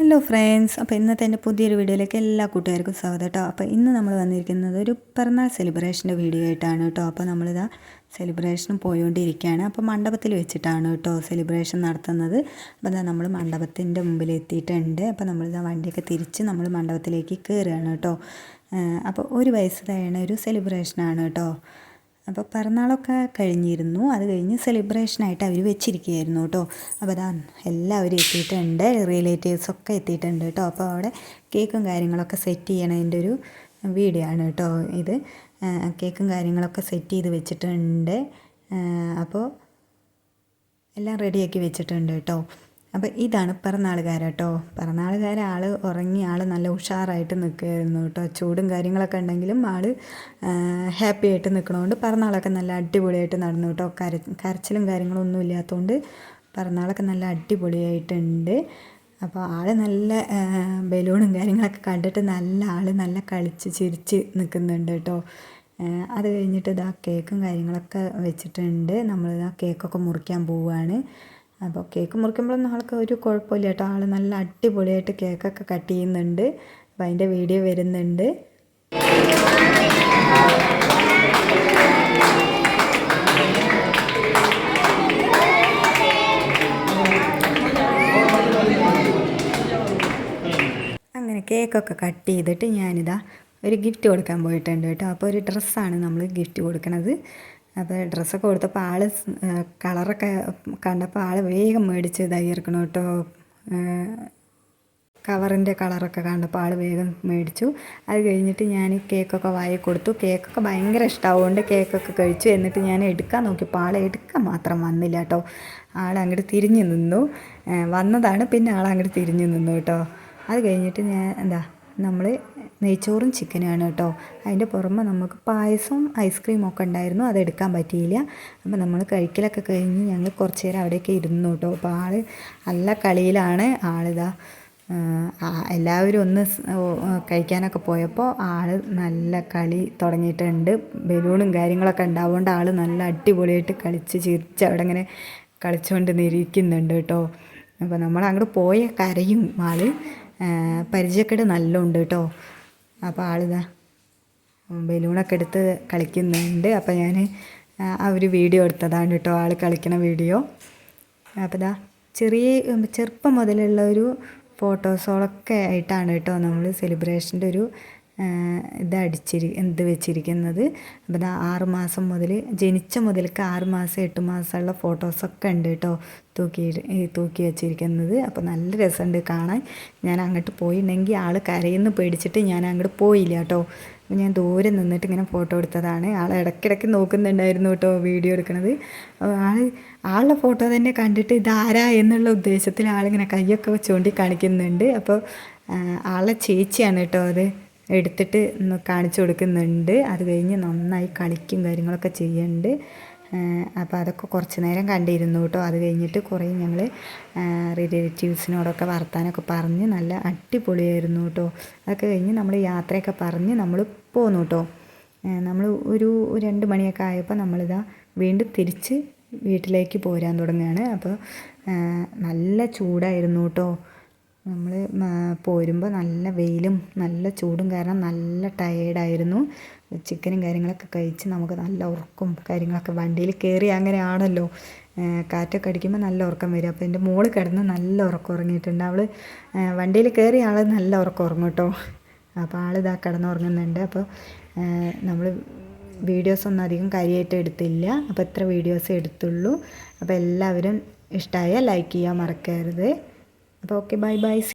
Hello friends അപ്പോൾ ഇന്നത്തെ എന്റെ പുതിയൊരു വീഡിയോയിലേക്ക് എല്ലാ കൂട്ടുകാർക്കും സ്വാഗതം കേട്ടോ. അപ്പോൾ ഇന്ന് നമ്മൾ വന്നിരിക്കുന്നത് ഒരു പിറന്നാൾ സെലിബ്രേഷന്റെ വീഡിയോ ആയിട്ടാണ് കേട്ടോ. അപ്പോൾ നമ്മളിതാ സെലിബ്രേഷനും പോയോണ്ടിരിക്കുകയാണ്. അപ്പോൾ മണ്ഡപത്തിൽ വെച്ചിട്ടാണ് കേട്ടോ സെലിബ്രേഷൻ നടത്തുന്നത്. അപ്പോൾ ഇതാ നമ്മൾ മണ്ഡപത്തിന്റെ മുമ്പിൽ എത്തിയിട്ടുണ്ട്. അപ്പോൾ നമ്മളിതാ വണ്ടിയൊക്കെ തിരിച്ച് നമ്മൾ മണ്ഡപത്തിലേക്ക് കയറുകയാണ് കേട്ടോ. അപ്പോൾ ഒരു വയസ്സ് തയ്യണ ഒരു സെലിബ്രേഷനാണ് കേട്ടോ. അപ്പോൾ പിറന്നാളൊക്കെ കഴിഞ്ഞിരുന്നു. അത് കഴിഞ്ഞ് സെലിബ്രേഷനായിട്ട് അവർ വെച്ചിരിക്കുകയായിരുന്നു കേട്ടോ. അപ്പോൾ അതാ എല്ലാവരും എത്തിയിട്ടുണ്ട്. റിലേറ്റീവ്സൊക്കെ എത്തിയിട്ടുണ്ട് കേട്ടോ. അപ്പോൾ അവിടെ കേക്കും കാര്യങ്ങളൊക്കെ സെറ്റ് ചെയ്യണതിന്റെ ഒരു വീഡിയോ ആണ് കേട്ടോ ഇത്. കേക്കും കാര്യങ്ങളൊക്കെ സെറ്റ് ചെയ്ത് വെച്ചിട്ടുണ്ട്. അപ്പോൾ എല്ലാം റെഡിയാക്കി വെച്ചിട്ടുണ്ട് കേട്ടോ. അപ്പോൾ ഇതാണ് പിറന്നാളുകാര കേട്ടോ. പിറന്നാളുകാര ആൾ ഉറങ്ങി ആൾ നല്ല ഉഷാറായിട്ട് നിൽക്കുമായിരുന്നു കേട്ടോ. ചൂടും കാര്യങ്ങളൊക്കെ ഉണ്ടെങ്കിലും ആൾ ഹാപ്പി ആയിട്ട് നിൽക്കണതുകൊണ്ട് പിറന്നാളൊക്കെ നല്ല അടിപൊളിയായിട്ട് നടന്നു കേട്ടോ. കര കരച്ചിലും കാര്യങ്ങളൊന്നും ഇല്ലാത്തതുകൊണ്ട് പിറന്നാളൊക്കെ നല്ല അടിപൊളിയായിട്ടുണ്ട്. അപ്പോൾ ആൾ നല്ല ബലൂണും കാര്യങ്ങളൊക്കെ കണ്ടിട്ട് നല്ല ആൾ നല്ല കളിച്ച് ചിരിച്ച് നിൽക്കുന്നുണ്ട് കേട്ടോ. അത് കഴിഞ്ഞിട്ട് ഇതാ കേക്കും കാര്യങ്ങളൊക്കെ വെച്ചിട്ടുണ്ട്. നമ്മൾ ആ കേക്കൊക്കെ മുറിക്കാൻ പോവുകയാണ് അപ്പോൾ കേക്ക് മുറിക്കുമ്പോഴൊന്നും ആൾക്ക് ഒരു കുഴപ്പമില്ല കേട്ടോ. ആൾ നല്ല അടിപൊളിയായിട്ട് കേക്കൊക്കെ കട്ട് ചെയ്യുന്നുണ്ട്. അപ്പോൾ അതിന്റെ വീഡിയോ വരുന്നുണ്ട്. അങ്ങനെ കേക്കൊക്കെ കട്ട് ചെയ്തിട്ട് ഞാനിതാ ഒരു ഗിഫ്റ്റ് കൊടുക്കാൻ പോയിട്ടുണ്ട് കേട്ടോ. അപ്പോൾ ഒരു ഡ്രസ്സാണ് നമ്മൾ ഗിഫ്റ്റ് കൊടുക്കുന്നത് അപ്പോൾ ഡ്രസ്സൊക്കെ കൊടുത്തപ്പോൾ ആൾ കളറൊക്കെ കണ്ടപ്പോൾ ആൾ വേഗം മേടിച്ച് ഇതായിരിക്കണം കേട്ടോ. കവറിന്റെ കളറൊക്കെ കണ്ടപ്പോൾ ആൾ വേഗം മേടിച്ചു. അത് കഴിഞ്ഞിട്ട് ഞാൻ കേക്കൊക്കെ വായി കൊടുത്തു. കേക്കൊക്കെ ഭയങ്കര ഇഷ്ടമാവുകൊണ്ട് കേക്കൊക്കെ കഴിച്ചു. എന്നിട്ട് ഞാൻ എടുക്കാൻ നോക്കിയപ്പോൾ ആൾ എടുക്കാൻ മാത്രം വന്നില്ല കേട്ടോ. ആൾ അങ്ങോട്ട് തിരിഞ്ഞു നിന്നു. വന്നതാണ്. പിന്നെ ആൾ അങ്ങോട്ട് തിരിഞ്ഞു നിന്നു കേട്ടോ. അത് കഴിഞ്ഞിട്ട് ഞാൻ എന്താ നമ്മൾ നെയ്ച്ചോറും ചിക്കനുമാണ് കേട്ടോ. അതിന്റെ പുറമെ നമുക്ക് പായസവും ഐസ്ക്രീമും ഒക്കെ ഉണ്ടായിരുന്നു. അതെടുക്കാൻ പറ്റിയില്ല. അപ്പോൾ നമ്മൾ കഴിക്കലൊക്കെ കഴിഞ്ഞ് ഞങ്ങൾ കുറച്ച് നേരം അവിടെയൊക്കെ ഇരുന്നു കേട്ടോ. അപ്പോൾ ആൾ നല്ല കളിയിലാണ്. ആളിതാ എല്ലാവരും ഒന്ന് കഴിക്കാനൊക്കെ പോയപ്പോൾ ആൾ നല്ല കളി തുടങ്ങിയിട്ടുണ്ട്. ബലൂണും കാര്യങ്ങളൊക്കെ ഉണ്ടാവുകൊണ്ട് ആൾ നല്ല അടിപൊളിയായിട്ട് കളിച്ച് ചിരിച്ച് അവിടെ ഇങ്ങനെ കളിച്ചുകൊണ്ട് നിരീക്കുന്നുണ്ട് കേട്ടോ. അപ്പോൾ നമ്മൾ അങ്ങോട്ട് പോയ കരയും ആൾ പരിചയക്കേട് നല്ല ഉണ്ട് കേട്ടോ. അപ്പോൾ ആളിതാ ബലൂണൊക്കെ എടുത്ത് കളിക്കുന്നുണ്ട്. അപ്പോൾ ഞാൻ ആ ഒരു വീഡിയോ എടുത്തതാണ് കേട്ടോ ആൾ കളിക്കുന്ന വീഡിയോ. അപ്പോൾ ഇതാ ചെറിയ ചെറുപ്പം മുതലുള്ള ഒരു ഫോട്ടോസോളൊക്കെ ആയിട്ടാണ് കേട്ടോ നമ്മൾ സെലിബ്രേഷന്റെ ഒരു ഇത് അടിച്ചിരി എന്ത് വെച്ചിരിക്കുന്നത്. അപ്പോൾ ആറ് മാസം മുതൽ ജനിച്ച മുതൽക്ക് ആറ് മാസം എട്ട് മാസമുള്ള ഫോട്ടോസൊക്കെ ഉണ്ട് കേട്ടോ തൂക്കി തൂക്കി വെച്ചിരിക്കുന്നത്. അപ്പോൾ നല്ല രസമുണ്ട് കാണാൻ. ഞാൻ അങ്ങോട്ട് പോയിട്ടുണ്ടെങ്കിൽ ആൾ കരയിന്ന് പേടിച്ചിട്ട് ഞാൻ അങ്ങോട്ട് പോയില്ല കേട്ടോ. ഞാൻ ദൂരെ നിന്നിട്ട് ഇങ്ങനെ ഫോട്ടോ എടുത്തതാണ്. ആൾ ഇടയ്ക്കിടയ്ക്ക് നോക്കുന്നുണ്ടായിരുന്നു കേട്ടോ വീഡിയോ എടുക്കുന്നത് ആൾ ആളുടെ ഫോട്ടോ തന്നെ കണ്ടിട്ട് ഇതാരാ എന്നുള്ള ഉദ്ദേശത്തിൽ ആളിങ്ങനെ കൈയൊക്കെ ചൂണ്ടി കാണിക്കുന്നുണ്ട് അപ്പോൾ ആളെ ചേച്ചിയാണ് കേട്ടോ അത്. എടുത്തിട്ട് കാണിച്ചു കൊടുക്കുന്നുണ്ട്. അത് കഴിഞ്ഞ് നന്നായി കളിക്കും കാര്യങ്ങളൊക്കെ ചെയ്യുന്നുണ്ട് അപ്പോൾ അതൊക്കെ കുറച്ച് നേരം കണ്ടിരുന്നു കേട്ടോ. അത് കഴിഞ്ഞിട്ട് കുറേ ഞങ്ങൾ റിലേറ്റീവ്സിനോടൊക്കെ വർത്താനൊക്കെ പറഞ്ഞ് നല്ല അടിപൊളിയായിരുന്നു കേട്ടോ. അതൊക്കെ കഴിഞ്ഞ് നമ്മൾ യാത്രയൊക്കെ പറഞ്ഞ് നമ്മൾ പോന്നു കേട്ടോ. നമ്മൾ ഒരു രണ്ട് മണിയൊക്കെ ആയപ്പോൾ നമ്മളിതാ വീണ്ടും തിരിച്ച് വീട്ടിലേക്ക് പോരാൻ തുടങ്ങുകയാണ് അപ്പോൾ നല്ല ചൂടായിരുന്നു കേട്ടോ. നമ്മൾ പോരുമ്പോൾ നല്ല വെയിലും നല്ല ചൂടും കാരണം നല്ല ടയേർഡായിരുന്നു. ചിക്കനും കാര്യങ്ങളൊക്കെ കഴിച്ച് നമുക്ക് നല്ല ഉറക്കും കാര്യങ്ങളൊക്കെ വണ്ടിയിൽ കയറി അങ്ങനെയാണല്ലോ. കാറ്റൊക്കെ അടിക്കുമ്പോൾ നല്ല ഉറക്കം വരും. അപ്പോൾ എന്റെ മോൾ കിടന്ന് നല്ല ഉറക്കം ഉറങ്ങിയിട്ടുണ്ട്. അവൾ വണ്ടിയിൽ കയറിയ ആൾ നല്ല ഉറക്കം ഉറങ്ങും കേട്ടോ അപ്പോൾ ആളിതാ കിടന്നുറങ്ങുന്നുണ്ട്. അപ്പോൾ നമ്മൾ വീഡിയോസ് ഒന്നും അധികം കാര്യമായിട്ട് എടുത്തില്ല. അപ്പോൾ എത്ര വീഡിയോസ് എടുത്തുള്ളൂ. അപ്പോൾ എല്ലാവരും ഇഷ്ടമായ ലൈക്ക് ചെയ്യാൻ മറക്കരുത്. അപ്പോൾ ഓക്കെ ബൈ ബൈ